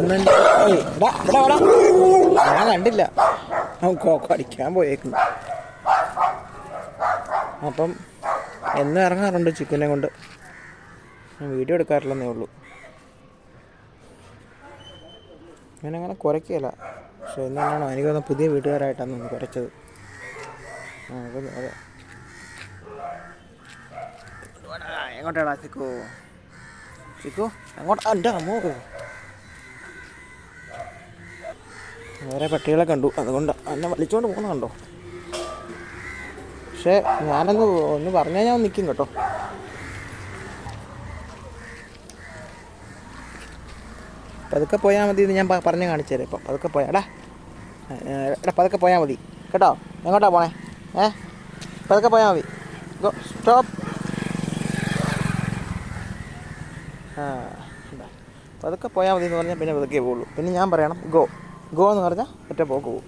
ഒന്നും ഏയ്, എടാ, എടാ, എടാ. ഞാൻ കണ്ടില്ല. അവൻ അടിക്കാൻ പോയേക്കുന്നു. അപ്പം എന്നും ഇറങ്ങാറുണ്ട് ചിക്കനെ കൊണ്ട്. വീഡിയോ എടുക്കാറില്ലെന്നേ ഉള്ളൂ. ഞാൻ അങ്ങനെ കുറയ്ക്കുകയില്ല. പക്ഷെ എന്നാണോ എനിക്ക് വന്ന പുതിയ വീട്ടുകാരായിട്ടാണ് ഒന്ന് കുറച്ചത്. അതെ. എങ്ങോട്ടാടാ ചിക്കു ചിക്കു എങ്ങോട്ടാ എന്റെ അമ്മോ. വേറെ പട്ടികളെ കണ്ടു. അതുകൊണ്ട് എന്നെ വലിച്ചുകൊണ്ട് പോകുന്ന കണ്ടോ? പക്ഷേ ഞാനൊന്ന് ഒന്ന് പറഞ്ഞാൽ ഞാൻ നിൽക്കും കേട്ടോ. പതുക്കെ പോയാൽ മതി എന്ന് ഞാൻ പറഞ്ഞു കാണിച്ചു തരാം ഇപ്പം. പതുക്കെ പോയാ എടാ. എടാ പതുക്കെ പോയാൽ മതി. കേട്ടോ? എങ്ങോട്ടാ പോണേ? ഏ? പതുക്കെ പോയാൽ മതി. സ്റ്റോപ്പ്. ആ ഇതാ. പതുക്കെ പോയാൽ മതി എന്ന് പറഞ്ഞാൽ പിന്നെ പതുക്കെ പോകുള്ളൂ പിന്നെ ഞാൻ പറയണം ഗോ. ഗോ എന്ന് പറഞ്ഞാൽ ഒറ്റ പോക്ക് പോകും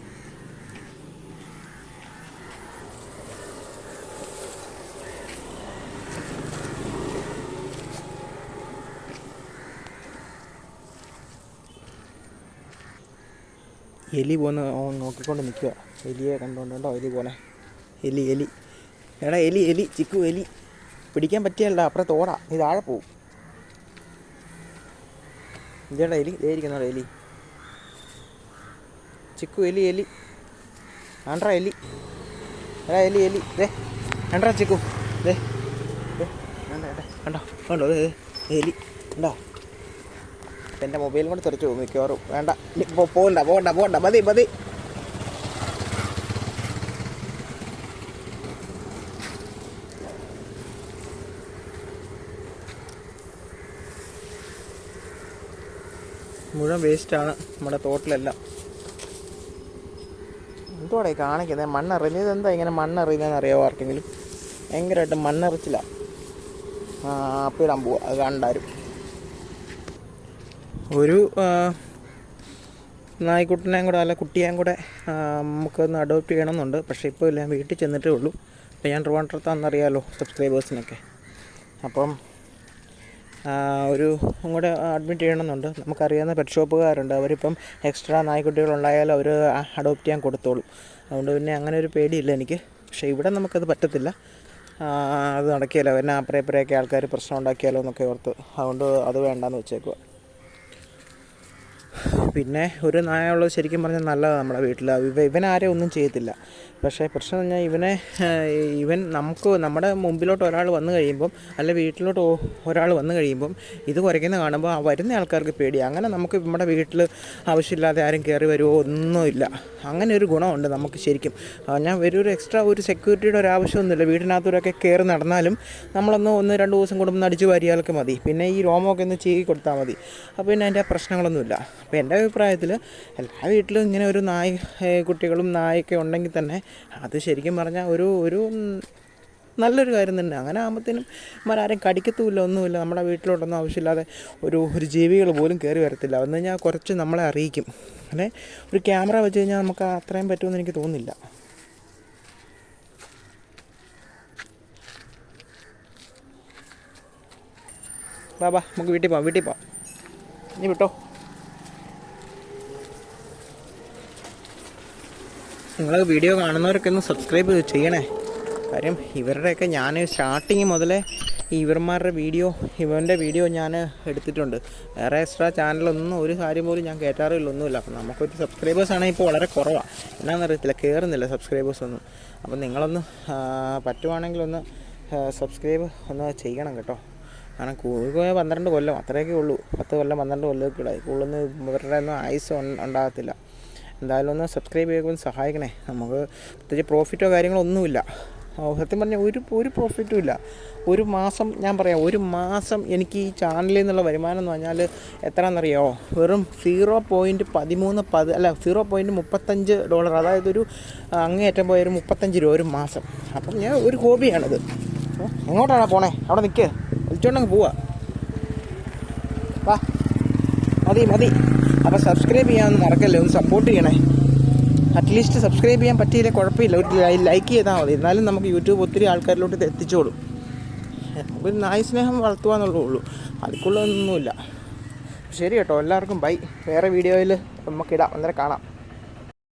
എലി പോന്ന് നോക്കിക്കൊണ്ട് നിൽക്കുക. എലിയെ കണ്ടുകൊണ്ടോ എലി പോണേ എലി എലി. എടാ എലി എലി ചിക്കു എലി. പിടിക്കാൻ പറ്റിയല്ല അപ്പുറം തോടാ നീ താഴെ പോവും. ഇതേടാ എലി ഇതായിരിക്കുന്നോടാ എലി. ചിക്കു എലി എലി. ആണ്ട്രാ എലി. എടാ എലി എലി. ദേ ആണ്ട്രാ ചിക്കു. ദേ കണ്ടോ കണ്ടോ ദേ, എലി. ഉണ്ടോ എന്റെ മൊബൈലും കൂടെ തെറിച്ചു പോകും മിക്കവാറും. വേണ്ട പോകണ്ട പോകണ്ട പോകണ്ട മതി മതി. മുഴുവൻ വേസ്റ്റാണ് നമ്മുടെ തോട്ടിലെല്ലാം. എന്തുവാടേ കാണിക്കുന്നത് മണ്ണെറിഞ്ഞത് എന്താ ഇങ്ങനെ മണ്ണെറിയുന്നതെന്ന് അറിയാമോ ആർക്കെങ്കിലും? ഭയങ്കരമായിട്ട് മണ്ണെറിച്ചില്ല അപ്പിടാൻ പോവുക അത് കണ്ടാരും. ഒരു നായ്ക്കുട്ടിനെയും കൂടെ അല്ല കുട്ടിയെയും കൂടെ നമുക്കൊന്ന് അഡോപ്റ്റ് ചെയ്യണമെന്നുണ്ട്. പക്ഷേ ഇപ്പോൾ ഇല്ല വീട്ടിൽ ചെന്നിട്ടേ ഉള്ളൂ. അപ്പോൾ ഞാൻ ട്രിവാൻഡ്രത്താണെന്നറിയാമല്ലോ സബ്സ്ക്രൈബേഴ്സിനൊക്കെ അപ്പം ഒരു കൂടെ അഡ്മിറ്റ് ചെയ്യണമെന്നുണ്ട്. നമുക്കറിയാവുന്ന പെറ്റ് ഷോപ്പുകാരുണ്ട് അവരിപ്പം എക്സ്ട്രാ നായ്ക്കുട്ടികളുണ്ടായാലും അവർ അഡോപ്റ്റ് ചെയ്യാൻ കൊടുത്തോളും. അതുകൊണ്ട് പിന്നെ അങ്ങനെ ഒരു പേടിയില്ല എനിക്ക്. പക്ഷേ ഇവിടെ നമുക്കത് പറ്റത്തില്ല. അത് നടക്കിയല്ലോ പിന്നെ അപ്പുറേ ആൾക്കാർ പ്രശ്നം ഉണ്ടാക്കിയാലോ എന്നൊക്കെ ഓർത്ത്. അതുകൊണ്ട് അത് വേണ്ടാന്ന് വെച്ചേക്കുക പിന്നെ ഒരു നായുള്ളത് ശരിക്കും പറഞ്ഞാൽ നല്ലതാണ് നമ്മുടെ വീട്ടിൽ. ഇവ ഇവനാരെ ഒന്നും ചെയ്യത്തില്ല. പക്ഷേ പ്രശ്നം പറഞ്ഞാൽ ഇവനെ ഇവൻ നമുക്ക് നമ്മുടെ മുമ്പിലോട്ട് ഒരാൾ വന്നു കഴിയുമ്പം അല്ല വീട്ടിലോട്ട് ഒരാൾ വന്നു കഴിയുമ്പം ഇത് കുറയ്ക്കുന്ന കാണുമ്പോൾ ആ വരുന്ന ആൾക്കാർക്ക് പേടി. അങ്ങനെ നമുക്ക് നമ്മുടെ വീട്ടിൽ ആവശ്യമില്ലാതെ ആരും കയറി വരുമോ ഒന്നുമില്ല. അങ്ങനെ ഒരു ഗുണമുണ്ട് നമുക്ക് ശരിക്കും. ഞാൻ ഒരു ഒരു എക്സ്ട്രാ ഒരു സെക്യൂരിറ്റിയുടെ ഒരു ആവശ്യമൊന്നുമില്ല. വീടിനകത്തൂരൊക്കെ കയറി നടന്നാലും നമ്മളൊന്ന് ഒന്ന് രണ്ട് ദിവസം കൂടുമ്പോൾ അടിച്ചു വാരിയാലൊക്കെ മതി. പിന്നെ ഈ രോമമൊക്കെ ഒന്ന് ചീകി കൊടുത്താൽ മതി. അപ്പോൾ പിന്നെ അതിന്റെ പ്രശ്നങ്ങളൊന്നുമില്ല. അപ്പോൾ എന്റെ അഭിപ്രായത്തിൽ എല്ലാ വീട്ടിലും ഇങ്ങനെ ഒരു നായ് കുട്ടികളും നായൊക്കെ ഉണ്ടെങ്കിൽ തന്നെ അത് ശരിക്കും പറഞ്ഞാൽ ഒരു ഒരു നല്ലൊരു കാര്യം തന്നെ. അങ്ങനെ ആകുമ്പോഴത്തേനും മരാരും കടിക്കത്തുമില്ല ഒന്നുമില്ല. നമ്മുടെ വീട്ടിലോട്ടൊന്നും ആവശ്യമില്ലാതെ ഒരു ഒരു ജീവികൾ പോലും കയറി വരത്തില്ല. എന്ന് കഴിഞ്ഞാൽ കുറച്ച് നമ്മളെ അറിയിക്കും. അങ്ങനെ ഒരു ക്യാമറ വെച്ച് കഴിഞ്ഞാൽ നമുക്ക് അത്രയും പറ്റുമെന്ന് എനിക്ക് തോന്നുന്നില്ല. ബാബാ നമുക്ക് വീട്ടിൽ പോവാം വീട്ടിൽ പോവാം. നീ വിട്ടോ? നിങ്ങൾ വീഡിയോ കാണുന്നവരൊക്കെ ഒന്ന് സബ്സ്ക്രൈബ് ചെയ്യണേ. കാര്യം ഇവരുടെയൊക്കെ ഞാൻ സ്റ്റാർട്ടിങ് മുതലേ ഈ ഇവന്മാരുടെ വീഡിയോ ഇവന്റെ വീഡിയോ ഞാൻ എടുത്തിട്ടുണ്ട്. വേറെ എക്സ്ട്രാ ചാനലൊന്നും ഒരു കാര്യം പോലും ഞാൻ കയറ്റാറില്ല ഒന്നുമില്ല. അപ്പം നമുക്കൊരു സബ്സ്ക്രൈബേഴ്സ് ആണെങ്കിൽ ഇപ്പോൾ വളരെ കുറവാണ് എന്നാണെന്നറിയത്തില്ല കയറുന്നില്ല സബ്സ്ക്രൈബേഴ്സ് ഒന്നും. അപ്പം നിങ്ങളൊന്ന് പറ്റുവാണെങ്കിൽ ഒന്ന് സബ്സ്ക്രൈബ് ഒന്ന് ചെയ്യണം കേട്ടോ. കാരണം കൂടിപ്പോയ പന്ത്രണ്ട് കൊല്ലം അത്രയൊക്കെ ഉള്ളൂ. പത്ത് കൊല്ലം പന്ത്രണ്ട് കൊല്ലമൊക്കെ ഇടായി കൂടുതലൊന്നും ഇവരുടെ ഒന്നും ആയുസ് ഉണ്ടാകത്തില്ല. എന്തായാലും ഒന്ന് സബ്സ്ക്രൈബ് ചെയ്യുമ്പോൾ സഹായിക്കണേ. നമുക്ക് പ്രത്യേകിച്ച് പ്രോഫിറ്റോ കാര്യങ്ങളോ ഒന്നുമില്ല. സത്യം പറഞ്ഞാൽ ഒരു ഒരു പ്രോഫിറ്റും ഇല്ല. ഒരു മാസം ഞാൻ പറയാം ഒരു മാസം എനിക്ക് ഈ ചാനലിൽ നിന്നുള്ള വരുമാനം എന്ന് പറഞ്ഞാൽ എത്രയാണെന്നറിയോ? വെറും സീറോ പോയിന്റ് പതിമൂന്ന് പത് അല്ല സീറോ പോയിന്റ് മുപ്പത്തഞ്ച് ഡോളർ അതായത് ഒരു അങ്ങേയറ്റം പോയ ഒരു മുപ്പത്തഞ്ച് രൂപ ഒരു മാസം. അപ്പം ഞാൻ ഒരു ഹോബിയാണിത്. എങ്ങോട്ടാണ് പോണേ? അവിടെ നിൽക്കുക വിളിച്ചോണ്ടങ്ങ് പോവാ. വാ. മതി മതി. അപ്പോൾ സബ്സ്ക്രൈബ് ചെയ്യാമെന്ന് മറക്കല്ലേ ഒന്ന് സപ്പോർട്ട് ചെയ്യണേ. അറ്റ്ലീസ്റ്റ് സബ്സ്ക്രൈബ് ചെയ്യാൻ പറ്റിയില്ല കുഴപ്പമില്ല. ഒരു ലൈക്ക് ചെയ്താൽ മതി. എന്നാലും നമുക്ക് യൂട്യൂബ് ഒത്തിരി ആൾക്കാരിലോട്ട് എത്തിച്ചോളും. ഒരു നായ് സ്നേഹം വളർത്തുക എന്നുള്ളതേ ഉള്ളൂ. അതിക്കുള്ളതൊന്നുമില്ല. ശരി കേട്ടോ. എല്ലാവർക്കും ബൈ വേറെ വീഡിയോയിൽ നമുക്കിടാം. അന്നേരം കാണാം.